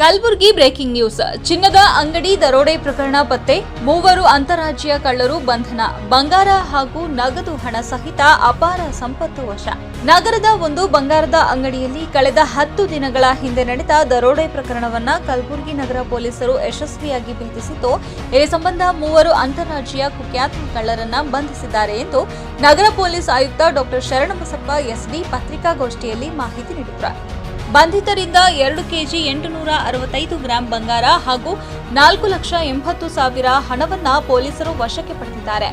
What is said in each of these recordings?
Kalaburagi breaking news. ಚಿನ್ನದ ಅಂಗಡಿ ದರೋಡೆ ಪ್ರಕರಣ ಪತ್ತೆ, ಮೂವರು ಅಂತಾರಾಜ್ಯ ಕಳ್ಳರು ಬಂಧನ, ಬಂಗಾರ ಹಾಗೂ ನಗದು ಹಣ ಸಹಿತ ಅಪಾರ ಸಂಪತ್ತು ವಶ. ನಗರದ ಒಂದು ಬಂಗಾರದ ಅಂಗಡಿಯಲ್ಲಿ ಕಳೆದ ಹತ್ತು ದಿನಗಳ ಹಿಂದೆ ನಡೆದ ದರೋಡೆ ಪ್ರಕರಣವನ್ನ ಕಲಬುರಗಿ ನಗರ ಪೊಲೀಸರು ಯಶಸ್ವಿಯಾಗಿ ಭೇದಿಸಿದ್ದು, ಈ ಸಂಬಂಧ ಮೂವರು ಅಂತಾರಾಜ್ಯ ಕುಖ್ಯಾತ ಕಳ್ಳರನ್ನ ಬಂಧಿಸಿದ್ದಾರೆ ಎಂದು ನಗರ ಪೊಲೀಸ್ ಆಯುಕ್ತ ಡಾಕ್ಟರ್ ಶರಣಬಸಪ್ಪ ಎಸ್ಡಿ ಪತ್ರಿಕಾಗೋಷ್ಠಿಯಲ್ಲಿ ಮಾಹಿತಿ ನೀಡಿದ್ದಾರೆ ಬಂಧಿತರಿಂದ ಎರಡು ಕೆಜಿ ಎಂಟುನೂರ ಅರವತ್ತೈದು ಗ್ರಾಂ ಬಂಗಾರ ಹಾಗೂ ನಾಲ್ಕು ಲಕ್ಷ ಎಂಬತ್ತು ಸಾವಿರ ಹಣವನ್ನ ಪೊಲೀಸರು ವಶಕ್ಕೆ ಪಡೆದಿದ್ದಾರೆ.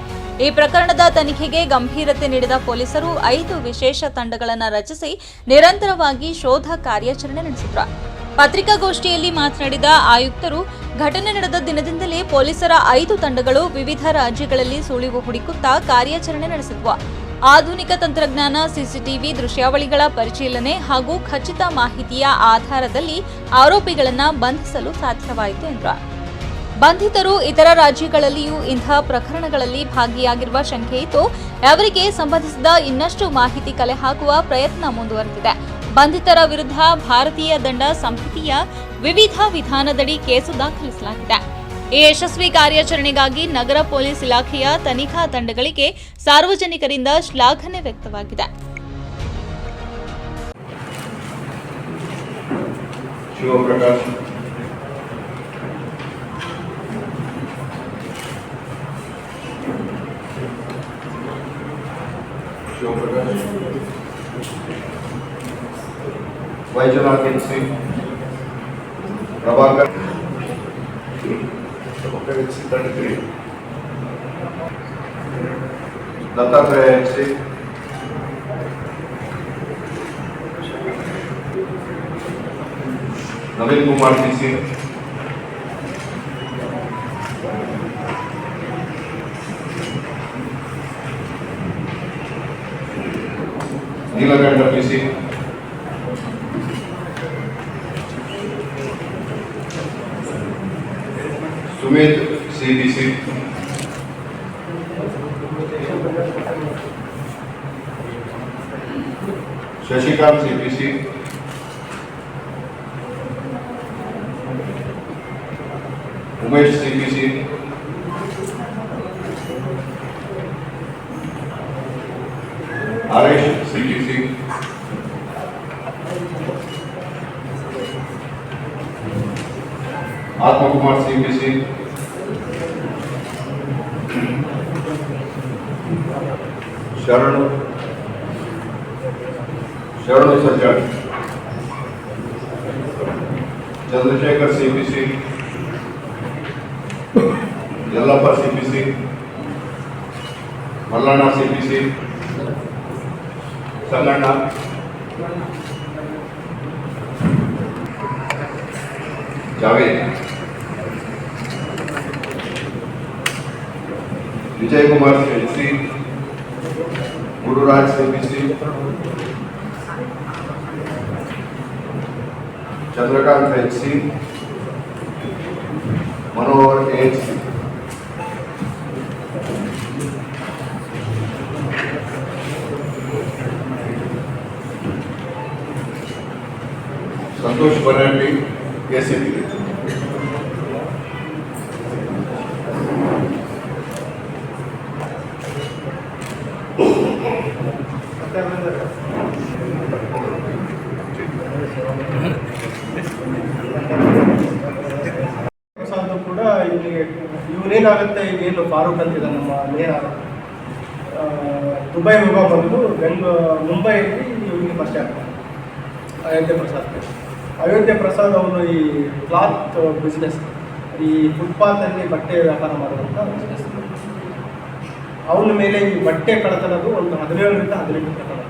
ಈ ಪ್ರಕರಣದ ತನಿಖೆಗೆ ಗಂಭೀರತೆ ನೀಡಿದ ಪೊಲೀಸರು ಐದು ವಿಶೇಷ ತಂಡಗಳನ್ನು ರಚಿಸಿ ನಿರಂತರವಾಗಿ ಶೋಧ ಕಾರ್ಯಾಚರಣೆ ನಡೆಸಿದ್ರು. ಪತ್ರಿಕಾಗೋಷ್ಠಿಯಲ್ಲಿ ಮಾತನಾಡಿದ ಆಯುಕ್ತರು, ಘಟನೆ ನಡೆದ ದಿನದಿಂದಲೇ ಪೊಲೀಸರ ಐದು ತಂಡಗಳು ವಿವಿಧ ರಾಜ್ಯಗಳಲ್ಲಿ ಸುಳಿವು ಹುಡುಕುತ್ತಾ ಕಾರ್ಯಾಚರಣೆ ನಡೆಸಿದ್ವು. ಆಧುನಿಕ ತಂತ್ರಜ್ಞಾನ, ಸಿಸಿಟಿವಿ ದೃಶ್ಯಾವಳಿಗಳ ಪರಿಶೀಲನೆ ಹಾಗೂ ಖಚಿತ ಮಾಹಿತಿಯ ಆಧಾರದಲ್ಲಿ ಆರೋಪಿಗಳನ್ನು ಬಂಧಿಸಲು ಸಾಧ್ಯವಾಯಿತು ಎಂದರು. ಬಂಧಿತರು ಇತರ ರಾಜ್ಯಗಳಲ್ಲಿಯೂ ಇಂತಹ ಪ್ರಕರಣಗಳಲ್ಲಿ ಭಾಗಿಯಾಗಿರುವ ಶಂಕೆ ಅವರಿಗೆ ಸಂಬಂಧಿಸಿದ ಇನ್ನಷ್ಟು ಮಾಹಿತಿ ಕಲೆ ಹಾಕುವ ಪ್ರಯತ್ನ ಮುಂದುವರೆದಿದೆ. ಬಂಧಿತರ ವಿರುದ್ಧ ಭಾರತೀಯ ದಂಡ ಸಂಹಿತೆಯ ವಿವಿಧ ವಿಧಾನದಡಿ ಕೇಸು ದಾಖಲಿಸಲಾಗಿದೆ. ಈ ಯಶಸ್ವಿ ಕಾರ್ಯಾಚರಣೆಗಾಗಿ ನಗರ ಪೊಲೀಸ್ ಇಲಾಖೆಯ ತನಿಖಾ ತಂಡಗಳಿಗೆ ಸಾರ್ವಜನಿಕರಿಂದ ಶ್ಲಾಘನೆ ವ್ಯಕ್ತವಾಗಿದೆ. Shivaprakash. Shivaprakash Vaijanath N C Prabhakar Dattatreya N C Naveen Kumar C C Neelakantha P C Sumit C B C Shashikant C P C Umesh C P Atmakumar Singh ji से। शरण। शरण सज्जन। चंद्रशेखर सी जी सी। यलापा सी जी से। मल्लाना सिंह जी से। संगणना Javed. C P C Yallappa C P C Mallanna C P C Sanganna Javed Vijay Kumar H C ಇವನೇನಾಗುತ್ತೆ ಈಗ ಏನು ಫಾರೂಕ್ ಅಂತಿದೆ ನಮ್ಮ ನೇರ ದುಬೈ ಹೋಗೋ ಬಂದು ಬೆಂಗ ಮುಂಬೈಯಲ್ಲಿ ಇವನಿಗೆ ಫಸ್ಟ್ ಆಗ್ತಾರೆ. ಅಯೋಧ್ಯೆ ಪ್ರಸಾದ್. ಅಯೋಧ್ಯೆ ಪ್ರಸಾದ್ ಅವನು ಈ ಕ್ಲಾತ್ ಬಿಸ್ನೆಸ್ ಈ ಫುಟ್ಪಾತಲ್ಲಿ ಬಟ್ಟೆ ವ್ಯಾಪಾರ ಮಾಡುವಂಥ ಬಿಸ್ನೆಸ್ ಅವನ ಮೇಲೆ ಈ ಬಟ್ಟೆ ಕಳ್ತನದು ಒಂದು ಹದಿನೇಳರಿಂದ ಹದಿನೆಂಟು ಪ್ರಕರಣ.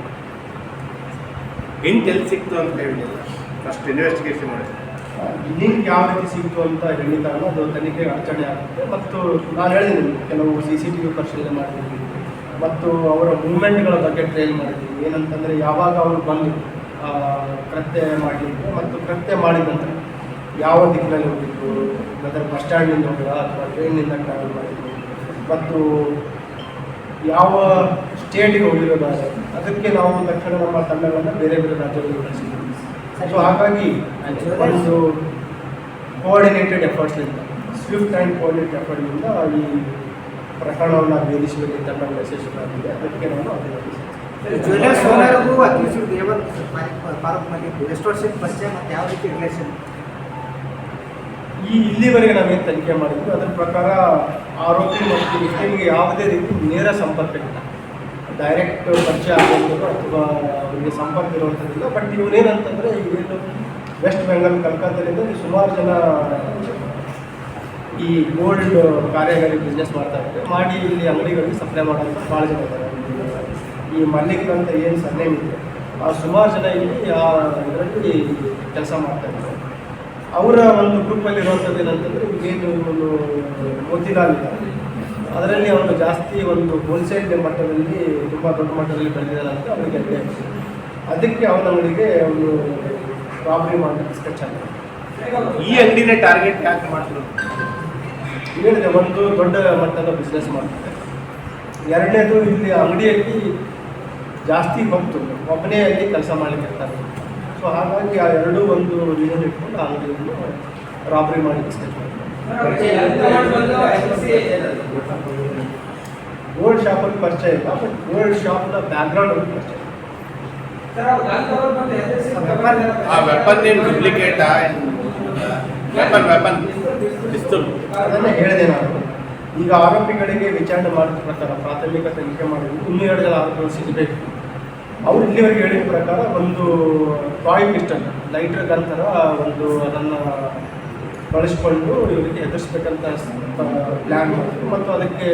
ಹೆಂಗೆ ಎಲ್ಲಿ ಸಿಕ್ತು ಅಂತ ಹೇಳಿಲ್ಲ ಫಸ್ಟ್ ಇನ್ವೆಸ್ಟಿಗೇಷನ್ ಮಾಡಿ ಲಿಂಕ್ ಯಾವ ರೀತಿ ಸಿಕ್ತು ಅಂತ ಹೇಳಿದಾಗ ಅದು ತನಿಖೆ ಅಡಚಣೆ ಆಗುತ್ತೆ. ಮತ್ತು ನಾನು ಹೇಳಿದ್ದೀನಿ, ಕೆಲವು ಸಿ ಸಿ ಟಿ ವಿ ಪರಿಶೀಲನೆ ಮಾಡಿದ್ದೀವಿ. ಮತ್ತು ಅವರ ಮೂಮೆಂಟ್ಗಳ ಬಗ್ಗೆ ಟ್ರೈನ್ ಮಾಡಿದ್ದೀವಿ. ಏನಂತಂದರೆ ಯಾವಾಗ ಅವರು ಬಂದು ಕೃತ್ಯ ಮಾಡಲಿಕ್ಕೆ ಮತ್ತು ಕೃತ್ಯ ಮಾಡಿದ ನಂತರ ಯಾವ ದಿಕ್ಕಿನಲ್ಲಿ ಹೋಗಿದ್ದು ಅದರ ಬಸ್ ಸ್ಟ್ಯಾಂಡಿಂದ ಹೋಗಿದ ಅಥವಾ ಟ್ರೈನಿಂದ ಟ್ರಾವೆಲ್ ಮಾಡಿದ್ದು ಮತ್ತು ಯಾವ ಸ್ಟೇಟಿಗೆ ಹೋಗಿರೋದಾದ್ರೆ, ಅದಕ್ಕೆ ನಾವು ತಕ್ಷಣ ನಮ್ಮ ತಂಡಗಳನ್ನು ಬೇರೆ ಬೇರೆ ರಾಜ್ಯಗಳಿಗೆ ಕಳಿಸಿದ್ದೀವಿ. ಸೊ ಹಾಗಾಗಿ ಒಂದು ಕೋಆರ್ಡಿನೇಟೆಡ್ ಎಫರ್ಟ್ಸ್ನಿಂದ ಸ್ವಿಫ್ಟ್ ಆ್ಯಂಡ್ ಕೋಆರ್ಡಿನೇಟ್ ಎಫರ್ಟ್ನಿಂದ ಈ ಪ್ರಕರಣವನ್ನು ಭೇದಿಸುವಲ್ಲಿ ಮೆಸೇಜ್ ಆಗಿದೆ. ಅದಕ್ಕೆ ನಾನು ಅಭಿನಂದಿಸ್ತೇನೆ ಜ್ಯುವೆಲರ್ಸ್ ಓನರ್ಗೂ ಅಕ್ಯೂಸ್ಡ್ ದೇವರ್ ಪಾರಕ್ ಮಾಡಿದ್ದು ಎಷ್ಟು ವರ್ಷದ ಪರಿಚಯ ಮತ್ತು ಯಾವ ರೀತಿ ರಿಲೇಷನ್ ಈ ಇಲ್ಲಿವರೆಗೆ ನಾವೇನು ತನಿಖೆ ಮಾಡಿದ್ವಿ ಅದರ ಪ್ರಕಾರ ಆರೋಪಿ ಮತ್ತು ವ್ಯಕ್ತಿಗೆ ಯಾವುದೇ ರೀತಿ ನೇರ ಸಂಪರ್ಕ ಇಲ್ಲ ಡೈರೆಕ್ಟ್ ಪರಿಚಯ ಆಗುವಂಥದ್ದು ಅಥವಾ ಅವರಿಗೆ ಸಂಪರ್ಕ ಇರುವಂಥದ್ದಿಲ್ಲ. ಬಟ್ ಇವರೇನಂತಂದರೆ ಇವರೇನು ವೆಸ್ಟ್ ಬೆಂಗಾಲ್ ಕಲ್ಕತ್ತಾದಿಂದ ಸುಮಾರು ಜನ ಈ ಗೋಲ್ಡ್ ಕಾರ್ಯಗಳಿಗೆ ಬಿಸ್ನೆಸ್ ಮಾಡ್ತಾ ಇದ್ದಾರೆ. ಮಾಡಿ ಇಲ್ಲಿ ಅಂಗಡಿಗಳಿಗೆ ಸಪ್ಲೈ ಮಾಡೋಂಥ ಭಾಳ ಜನ ಇದ್ದಾರೆ. ಈ ಮಲ್ಲಿಕ್ ಏನು ಸರ್ನೇಮ್ ಇದೆ ಆ ಸುಮಾರು ಜನ ಇಲ್ಲಿ ಆ ಇದರಲ್ಲಿ ಕೆಲಸ ಮಾಡ್ತಾ ಇದ್ದಾರೆ. ಅವರ ಒಂದು ಗ್ರೂಪಲ್ಲಿ ಇರುವಂಥದ್ದು ಏನಂತಂದರೆ ಏನು ಒಂದು ಮೋತಿಲಾಲ್ ಇದ್ದಾರೆ ಅದರಲ್ಲಿ ಅವನು ಜಾಸ್ತಿ ಒಂದು ಹೋಲ್ಸೇಲ್ ಮಟ್ಟದಲ್ಲಿ ತುಂಬ ದೊಡ್ಡ ಮಟ್ಟದಲ್ಲಿ ಬೆಳೆದಿದ್ದಾನೆ ಅಂತ ಅವನಿಗೆ ಅಡ್ಡಿ. ಅದಕ್ಕೆ ಅವನ ಅಂಗಡಿಗೆ ಒಂದು ರಾಬರಿ ಮಾಡಲಿಕ್ಕೆ ಸ್ಕೆಚ್ ಆಗಿದೆ ಈ ಅಂಗಡಿನ ಟಾರ್ಗೆಟ್ ಯಾಕೆ ಮಾಡ್ತಾರೆ ಹೇಳಿದೆ ಒಂದು ದೊಡ್ಡ ಮಟ್ಟದ ಬಿಸ್ನೆಸ್ ಮಾಡ್ತಾರೆ. ಎರಡನೇದು ಇಲ್ಲಿ ಅಂಗಡಿಯಲ್ಲಿ ಜಾಸ್ತಿ ಬಂತು ಒಬ್ಬನೇ ಅಲ್ಲಿ ಕೆಲಸ ಮಾಡಲಿಕ್ಕೆ ಇರ್ತಾರೆ. ಸೊ ಹಾಗಾಗಿ ಆ ಎರಡೂ ಒಂದು ರೀಸನ್ ಇಟ್ಕೊಂಡು ಆ ಅಂಗಡಿಯನ್ನು ರಾಬರಿ ಮಾಡಲಿಕ್ಕೆ ಸ್ಕೆಚ್ ಗೋಲ್ಡ್ ಶಾಪಲ್ಲಿ ಪರಿಚಯ ಇಲ್ಲ. ಬಟ್ ಗೋಲ್ಡ್ ಶಾಪ್ನ ಬ್ಯಾಕ್ಗ್ರೌಂಡ್ ಅಲ್ಲಿ ಪರಿಚಯ ಇದೆ. ಆ ವೆಪನ್ ಏನು ಡೂಪ್ಲಿಕೇಟಾ ವೆಪನ್ ವೆಪನ್ ಪಿಸ್ತೂಲ್ ಅದನ್ನು ಹೇಳಿದೆ ನಾನು. ಈಗ ಆರೋಪಿಗಳಿಗೆ ವಿಚಾರಣೆ ಮಾಡಿದ ಪ್ರಕಾರ ಪ್ರಾಥಮಿಕ ತನಿಖೆ ಮಾಡಿದ್ರು ಇನ್ನೂ ಎರಡು ಜನ ಆರೋಪಿಗಳು ಸಿಗಬೇಕು ಅವ್ರು ಇಲ್ಲಿವರೆಗೆ ಹೇಳಿದ ಪ್ರಕಾರ ಒಂದು ಟಾಯ್ ಪಿಸ್ಟಲ್ ಲೈಟರ್ ಗನ್ ಥರ ಒಂದು ಅದನ್ನು ಬಳಸಿಕೊಂಡು ಇವರಿಗೆ ಎದುರಿಸ್ಬೇಕಂತ ಪ್ಲ್ಯಾನ್ ಮಾಡಿದ್ರು ಮತ್ತು ಅದಕ್ಕೆ